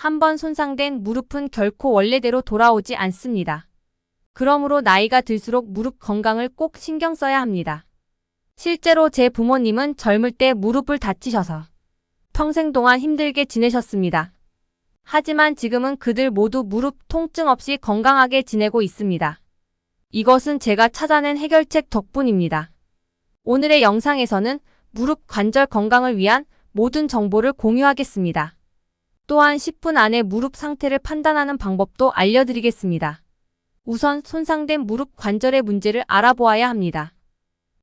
한번 손상된 무릎은 결코 원래대로 돌아오지 않습니다. 그러므로 나이가 들수록 무릎 건강을 꼭 신경 써야 합니다. 실제로 제 부모님은 젊을 때 무릎을 다치셔서 평생 동안 힘들게 지내셨습니다. 하지만 지금은 그들 모두 무릎 통증 없이 건강하게 지내고 있습니다. 이것은 제가 찾아낸 해결책 덕분입니다. 오늘의 영상에서는 무릎 관절 건강을 위한 모든 정보를 공유하겠습니다. 또한 10분 안에 무릎 상태를 판단하는 방법도 알려드리겠습니다. 우선 손상된 무릎 관절의 문제를 알아보아야 합니다.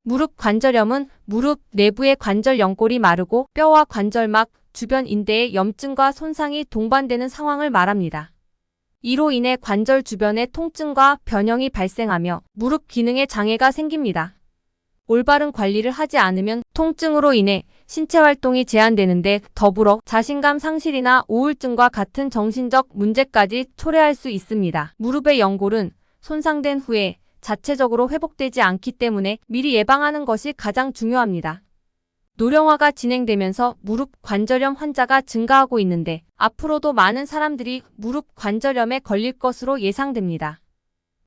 무릎 관절염은 무릎 내부의 관절 연골이 마르고 뼈와 관절막, 주변 인대의 염증과 손상이 동반되는 상황을 말합니다. 이로 인해 관절 주변에 통증과 변형이 발생하며 무릎 기능에 장애가 생깁니다. 올바른 관리를 하지 않으면 통증으로 인해 신체 활동이 제한되는데 더불어 자신감 상실이나 우울증과 같은 정신적 문제까지 초래할 수 있습니다. 무릎의 연골은 손상된 후에 자체적으로 회복되지 않기 때문에 미리 예방하는 것이 가장 중요합니다. 노령화가 진행되면서 무릎 관절염 환자가 증가하고 있는데 앞으로도 많은 사람들이 무릎 관절염에 걸릴 것으로 예상됩니다.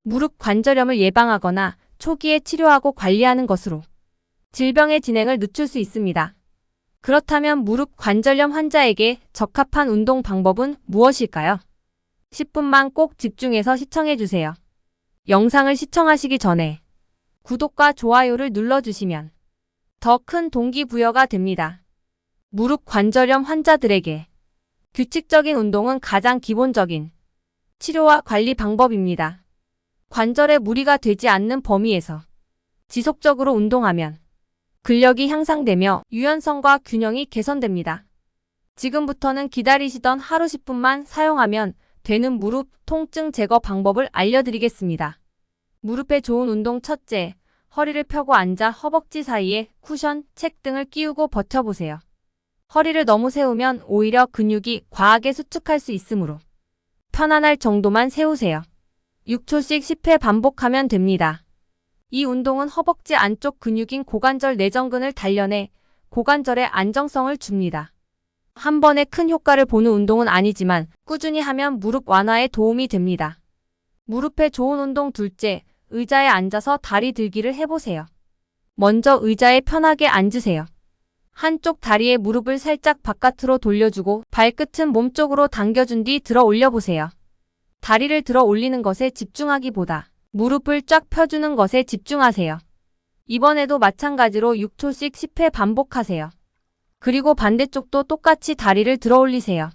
무릎 관절염을 예방하거나 초기에 치료하고 관리하는 것으로 질병의 진행을 늦출 수 있습니다. 그렇다면 무릎 관절염 환자에게 적합한 운동 방법은 무엇일까요? 10분만 꼭 집중해서 시청해주세요. 영상을 시청하시기 전에 구독과 좋아요를 눌러주시면 더 큰 동기부여가 됩니다. 무릎 관절염 환자들에게 규칙적인 운동은 가장 기본적인 치료와 관리 방법입니다. 관절에 무리가 되지 않는 범위에서 지속적으로 운동하면 근력이 향상되며 유연성과 균형이 개선됩니다. 지금부터는 기다리시던 하루 10분만 사용하면 되는 무릎 통증 제거 방법을 알려드리겠습니다. 무릎에 좋은 운동 첫째, 허리를 펴고 앉아 허벅지 사이에 쿠션, 책 등을 끼우고 버텨보세요. 허리를 너무 세우면 오히려 근육이 과하게 수축할 수 있으므로 편안할 정도만 세우세요. 6초씩 10회 반복하면 됩니다. 이 운동은 허벅지 안쪽 근육인 고관절 내전근을 단련해 고관절의 안정성을 줍니다. 한 번에 큰 효과를 보는 운동은 아니지만 꾸준히 하면 무릎 완화에 도움이 됩니다. 무릎에 좋은 운동 둘째, 의자에 앉아서 다리 들기를 해보세요. 먼저 의자에 편하게 앉으세요. 한쪽 다리의 무릎을 살짝 바깥으로 돌려주고 발끝은 몸쪽으로 당겨준 뒤 들어 올려보세요. 다리를 들어 올리는 것에 집중하기보다 무릎을 쫙 펴주는 것에 집중하세요. 이번에도 마찬가지로 6초씩 10회 반복하세요. 그리고 반대쪽도 똑같이 다리를 들어 올리세요.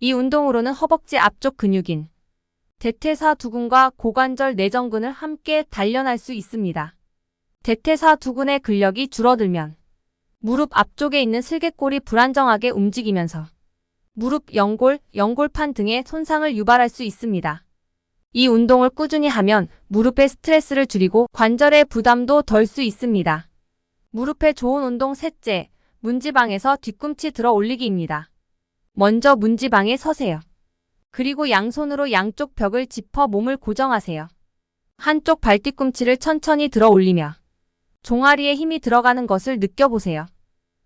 이 운동으로는 허벅지 앞쪽 근육인 대퇴사 두근과 고관절 내전근을 함께 단련할 수 있습니다. 대퇴사 두근의 근력이 줄어들면 무릎 앞쪽에 있는 슬개골이 불안정하게 움직이면서 무릎 연골, 연골판 등의 손상을 유발할 수 있습니다. 이 운동을 꾸준히 하면 무릎의 스트레스를 줄이고 관절의 부담도 덜 수 있습니다. 무릎에 좋은 운동 셋째, 문지방에서 뒤꿈치 들어 올리기입니다. 먼저 문지방에 서세요. 그리고 양손으로 양쪽 벽을 짚어 몸을 고정하세요. 한쪽 발뒤꿈치를 천천히 들어 올리며 종아리에 힘이 들어가는 것을 느껴보세요.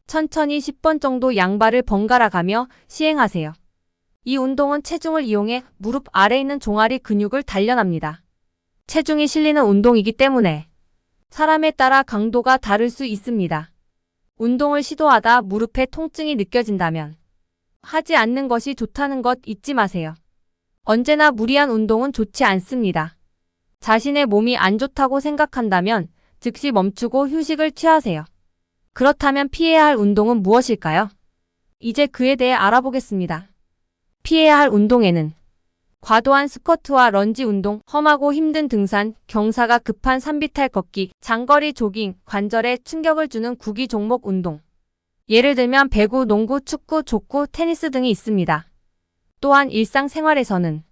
천천히 10번 정도 양발을 번갈아 가며 시행하세요. 이 운동은 체중을 이용해 무릎 아래 있는 종아리 근육을 단련합니다. 체중이 실리는 운동이기 때문에 사람에 따라 강도가 다를 수 있습니다. 운동을 시도하다 무릎에 통증이 느껴진다면 하지 않는 것이 좋다는 것 잊지 마세요. 언제나 무리한 운동은 좋지 않습니다. 자신의 몸이 안 좋다고 생각한다면 즉시 멈추고 휴식을 취하세요. 그렇다면 피해야 할 운동은 무엇일까요? 이제 그에 대해 알아보겠습니다. 피해야 할 운동에는 과도한 스쿼트와 런지 운동, 험하고 힘든 등산, 경사가 급한 산비탈 걷기, 장거리 조깅, 관절에 충격을 주는 구기 종목 운동. 예를 들면 배구, 농구, 축구, 족구, 테니스 등이 있습니다. 또한 일상생활에서는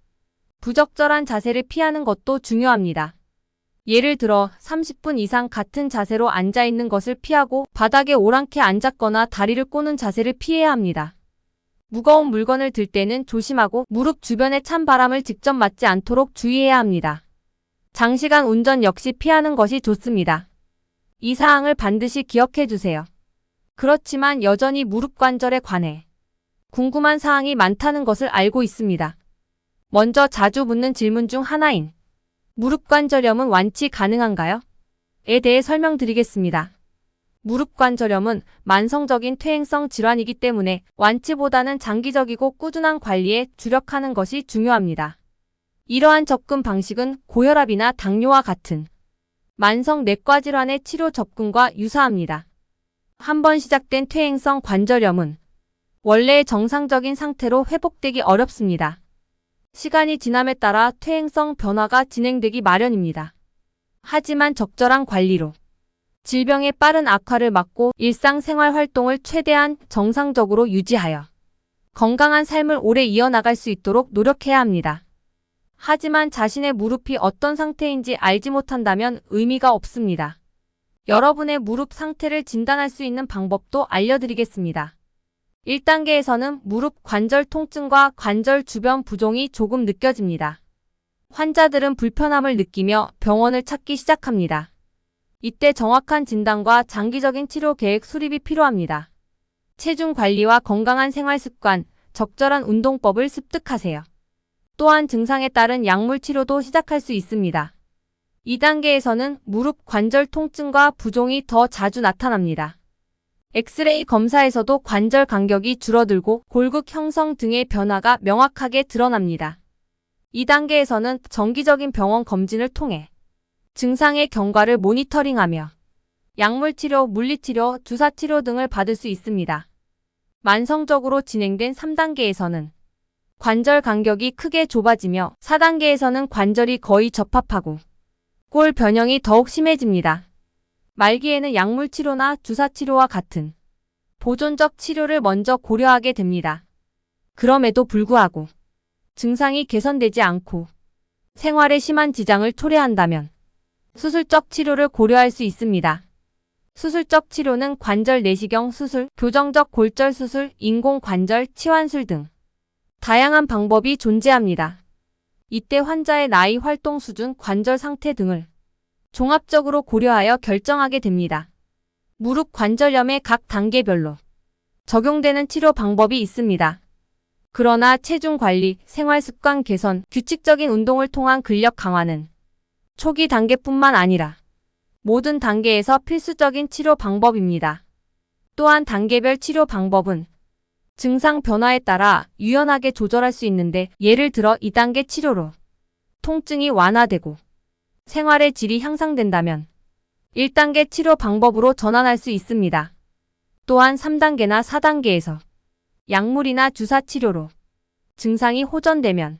부적절한 자세를 피하는 것도 중요합니다. 예를 들어 30분 이상 같은 자세로 앉아 있는 것을 피하고 바닥에 오랑캐 앉았거나 다리를 꼬는 자세를 피해야 합니다. 무거운 물건을 들 때는 조심하고 무릎 주변에 찬 바람을 직접 맞지 않도록 주의해야 합니다. 장시간 운전 역시 피하는 것이 좋습니다. 이 사항을 반드시 기억해 주세요. 그렇지만 여전히 무릎 관절에 관해 궁금한 사항이 많다는 것을 알고 있습니다. 먼저 자주 묻는 질문 중 하나인 무릎 관절염은 완치 가능한가요? 에 대해 설명드리겠습니다. 무릎 관절염은 만성적인 퇴행성 질환이기 때문에 완치보다는 장기적이고 꾸준한 관리에 주력하는 것이 중요합니다. 이러한 접근 방식은 고혈압이나 당뇨와 같은 만성 내과 질환의 치료 접근과 유사합니다. 한번 시작된 퇴행성 관절염은 원래의 정상적인 상태로 회복되기 어렵습니다. 시간이 지남에 따라 퇴행성 변화가 진행되기 마련입니다. 하지만 적절한 관리로 질병의 빠른 악화를 막고 일상생활 활동을 최대한 정상적으로 유지하여 건강한 삶을 오래 이어나갈 수 있도록 노력해야 합니다. 하지만 자신의 무릎이 어떤 상태인지 알지 못한다면 의미가 없습니다. 여러분의 무릎 상태를 진단할 수 있는 방법도 알려드리겠습니다. 1단계에서는 무릎 관절 통증과 관절 주변 부종이 조금 느껴집니다. 환자들은 불편함을 느끼며 병원을 찾기 시작합니다. 이때 정확한 진단과 장기적인 치료 계획 수립이 필요합니다. 체중 관리와 건강한 생활 습관, 적절한 운동법을 습득하세요. 또한 증상에 따른 약물 치료도 시작할 수 있습니다. 2단계에서는 무릎 관절 통증과 부종이 더 자주 나타납니다. 엑스레이 검사에서도 관절 간격이 줄어들고 골극 형성 등의 변화가 명확하게 드러납니다. 2단계에서는 정기적인 병원 검진을 통해 증상의 경과를 모니터링하며 약물 치료, 물리치료, 주사 치료 등을 받을 수 있습니다. 만성적으로 진행된 3단계에서는 관절 간격이 크게 좁아지며 4단계에서는 관절이 거의 접합하고 골 변형이 더욱 심해집니다. 말기에는 약물 치료나 주사 치료와 같은 보존적 치료를 먼저 고려하게 됩니다. 그럼에도 불구하고 증상이 개선되지 않고 생활에 심한 지장을 초래한다면 수술적 치료를 고려할 수 있습니다. 수술적 치료는 관절 내시경 수술, 교정적 골절 수술, 인공관절 치환술 등 다양한 방법이 존재합니다. 이때 환자의 나이, 활동 수준, 관절 상태 등을 종합적으로 고려하여 결정하게 됩니다. 무릎 관절염의 각 단계별로 적용되는 치료 방법이 있습니다. 그러나 체중 관리, 생활 습관 개선, 규칙적인 운동을 통한 근력 강화는 초기 단계뿐만 아니라 모든 단계에서 필수적인 치료 방법입니다. 또한 단계별 치료 방법은 증상 변화에 따라 유연하게 조절할 수 있는데 예를 들어 2단계 치료로 통증이 완화되고 생활의 질이 향상된다면 1단계 치료 방법으로 전환할 수 있습니다. 또한 3단계나 4단계에서 약물이나 주사 치료로 증상이 호전되면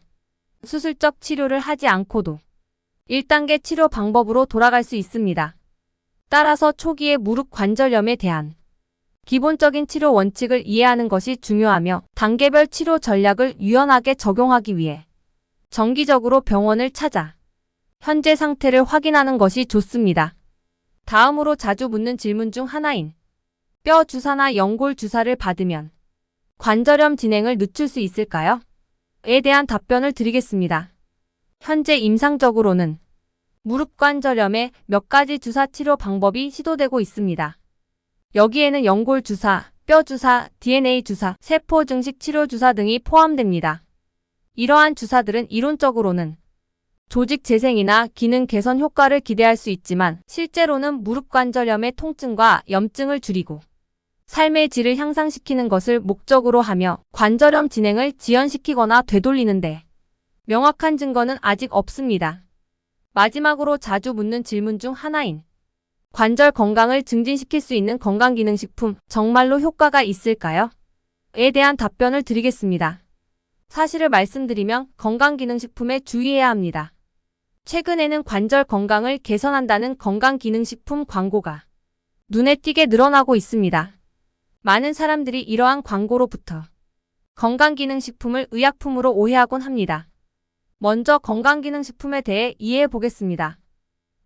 수술적 치료를 하지 않고도 1단계 치료 방법으로 돌아갈 수 있습니다. 따라서 초기의 무릎 관절염에 대한 기본적인 치료 원칙을 이해하는 것이 중요하며 단계별 치료 전략을 유연하게 적용하기 위해 정기적으로 병원을 찾아 현재 상태를 확인하는 것이 좋습니다. 다음으로 자주 묻는 질문 중 하나인 뼈 주사나 연골 주사를 받으면 관절염 진행을 늦출 수 있을까요? 에 대한 답변을 드리겠습니다. 현재 임상적으로는 무릎 관절염에 몇 가지 주사 치료 방법이 시도되고 있습니다. 여기에는 연골 주사, 뼈 주사, DNA 주사, 세포 증식 치료 주사 등이 포함됩니다. 이러한 주사들은 이론적으로는 조직 재생이나 기능 개선 효과를 기대할 수 있지만 실제로는 무릎 관절염의 통증과 염증을 줄이고 삶의 질을 향상시키는 것을 목적으로 하며 관절염 진행을 지연시키거나 되돌리는데 명확한 증거는 아직 없습니다. 마지막으로 자주 묻는 질문 중 하나인 관절 건강을 증진시킬 수 있는 건강기능식품 정말로 효과가 있을까요? 에 대한 답변을 드리겠습니다. 사실을 말씀드리면 건강기능식품에 주의해야 합니다. 최근에는 관절 건강을 개선한다는 건강기능식품 광고가 눈에 띄게 늘어나고 있습니다. 많은 사람들이 이러한 광고로부터 건강기능식품을 의약품으로 오해하곤 합니다. 먼저 건강기능식품에 대해 이해해 보겠습니다.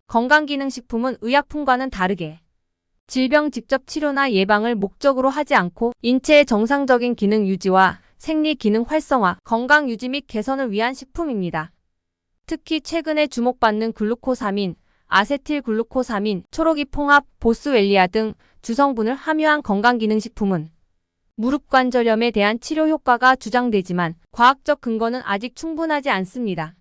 건강기능식품은 의약품과는 다르게 질병 직접 치료나 예방을 목적으로 하지 않고 인체의 정상적인 기능 유지와 생리 기능 활성화, 건강 유지 및 개선을 위한 식품입니다. 특히 최근에 주목받는 글루코사민, 아세틸글루코사민, 초록이 풍합, 보스웰리아 등 주성분을 함유한 건강기능식품은 무릎 관절염에 대한 치료 효과가 주장되지만 과학적 근거는 아직 충분하지 않습니다.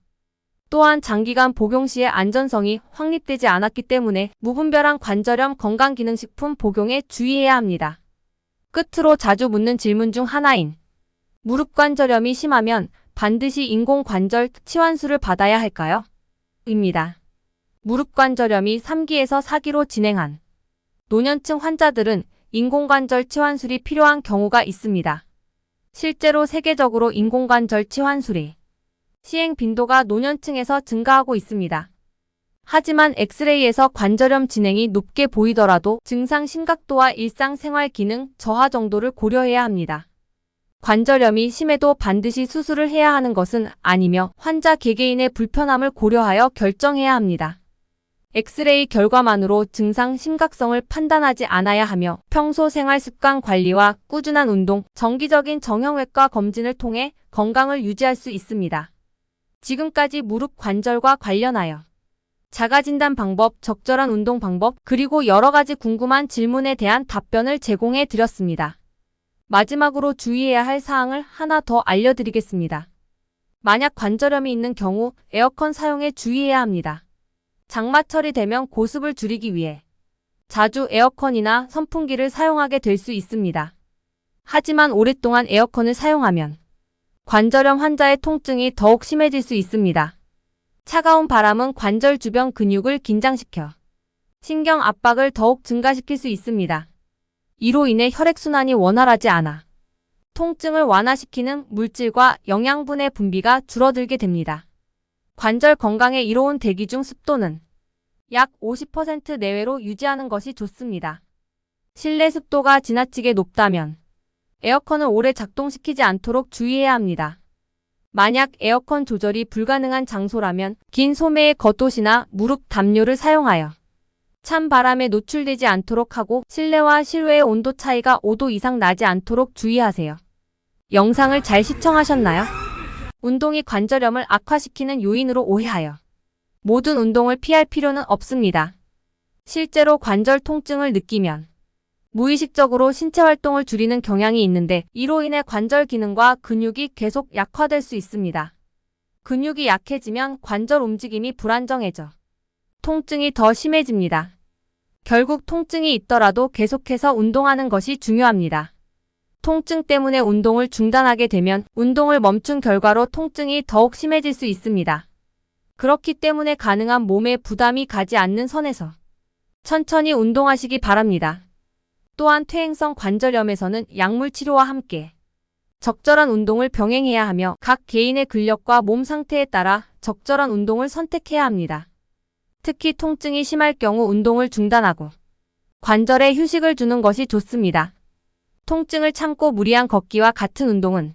또한 장기간 복용 시의 안전성이 확립되지 않았기 때문에 무분별한 관절염 건강기능식품 복용에 주의해야 합니다. 끝으로 자주 묻는 질문 중 하나인 무릎 관절염이 심하면 반드시 인공 관절 치환술을 받아야 할까요? 입니다. 무릎 관절염이 3기에서 4기로 진행한 노년층 환자들은 인공관절 치환술이 필요한 경우가 있습니다. 실제로 세계적으로 인공관절 치환술이 시행 빈도가 노년층에서 증가하고 있습니다. 하지만 엑스레이에서 관절염 진행이 높게 보이더라도 증상 심각도와 일상생활 기능 저하 정도를 고려해야 합니다. 관절염이 심해도 반드시 수술을 해야 하는 것은 아니며 환자 개개인의 불편함을 고려하여 결정해야 합니다. 엑스레이 결과만으로 증상 심각성을 판단하지 않아야 하며 평소 생활 습관 관리와 꾸준한 운동, 정기적인 정형외과 검진을 통해 건강을 유지할 수 있습니다. 지금까지 무릎 관절과 관련하여 자가진단 방법, 적절한 운동 방법, 그리고 여러 가지 궁금한 질문에 대한 답변을 제공해 드렸습니다. 마지막으로 주의해야 할 사항을 하나 더 알려드리겠습니다. 만약 관절염이 있는 경우 에어컨 사용에 주의해야 합니다. 장마철이 되면 고습을 줄이기 위해 자주 에어컨이나 선풍기를 사용하게 될 수 있습니다. 하지만 오랫동안 에어컨을 사용하면 관절염 환자의 통증이 더욱 심해질 수 있습니다. 차가운 바람은 관절 주변 근육을 긴장시켜 신경 압박을 더욱 증가시킬 수 있습니다. 이로 인해 혈액순환이 원활하지 않아 통증을 완화시키는 물질과 영양분의 분비가 줄어들게 됩니다. 관절 건강에 이로운 대기 중 습도는 약 50% 내외로 유지하는 것이 좋습니다. 실내 습도가 지나치게 높다면 에어컨을 오래 작동시키지 않도록 주의해야 합니다. 만약 에어컨 조절이 불가능한 장소라면 긴 소매의 겉옷이나 무릎 담요를 사용하여 찬 바람에 노출되지 않도록 하고 실내와 실외의 온도 차이가 5도 이상 나지 않도록 주의하세요. 영상을 잘 시청하셨나요? 운동이 관절염을 악화시키는 요인으로 오해하여 모든 운동을 피할 필요는 없습니다. 실제로 관절 통증을 느끼면 무의식적으로 신체 활동을 줄이는 경향이 있는데 이로 인해 관절 기능과 근육이 계속 약화될 수 있습니다. 근육이 약해지면 관절 움직임이 불안정해져 통증이 더 심해집니다. 결국 통증이 있더라도 계속해서 운동하는 것이 중요합니다. 통증 때문에 운동을 중단하게 되면 운동을 멈춘 결과로 통증이 더욱 심해질 수 있습니다. 그렇기 때문에 가능한 몸에 부담이 가지 않는 선에서 천천히 운동하시기 바랍니다. 또한 퇴행성 관절염에서는 약물 치료와 함께 적절한 운동을 병행해야 하며 각 개인의 근력과 몸 상태에 따라 적절한 운동을 선택해야 합니다. 특히 통증이 심할 경우 운동을 중단하고 관절에 휴식을 주는 것이 좋습니다. 통증을 참고 무리한 걷기와 같은 운동은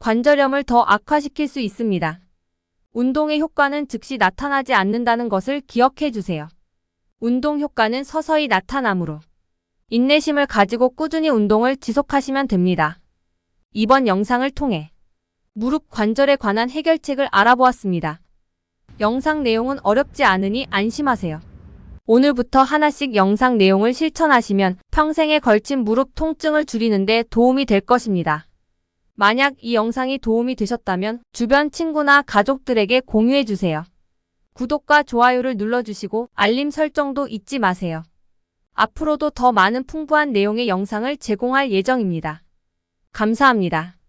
관절염을 더 악화시킬 수 있습니다. 운동의 효과는 즉시 나타나지 않는다는 것을 기억해 주세요. 운동 효과는 서서히 나타나므로 인내심을 가지고 꾸준히 운동을 지속하시면 됩니다. 이번 영상을 통해 무릎 관절에 관한 해결책을 알아보았습니다. 영상 내용은 어렵지 않으니 안심하세요. 오늘부터 하나씩 영상 내용을 실천하시면 평생에 걸친 무릎 통증을 줄이는데 도움이 될 것입니다. 만약 이 영상이 도움이 되셨다면 주변 친구나 가족들에게 공유해주세요. 구독과 좋아요를 눌러주시고 알림 설정도 잊지 마세요. 앞으로도 더 많은 풍부한 내용의 영상을 제공할 예정입니다. 감사합니다.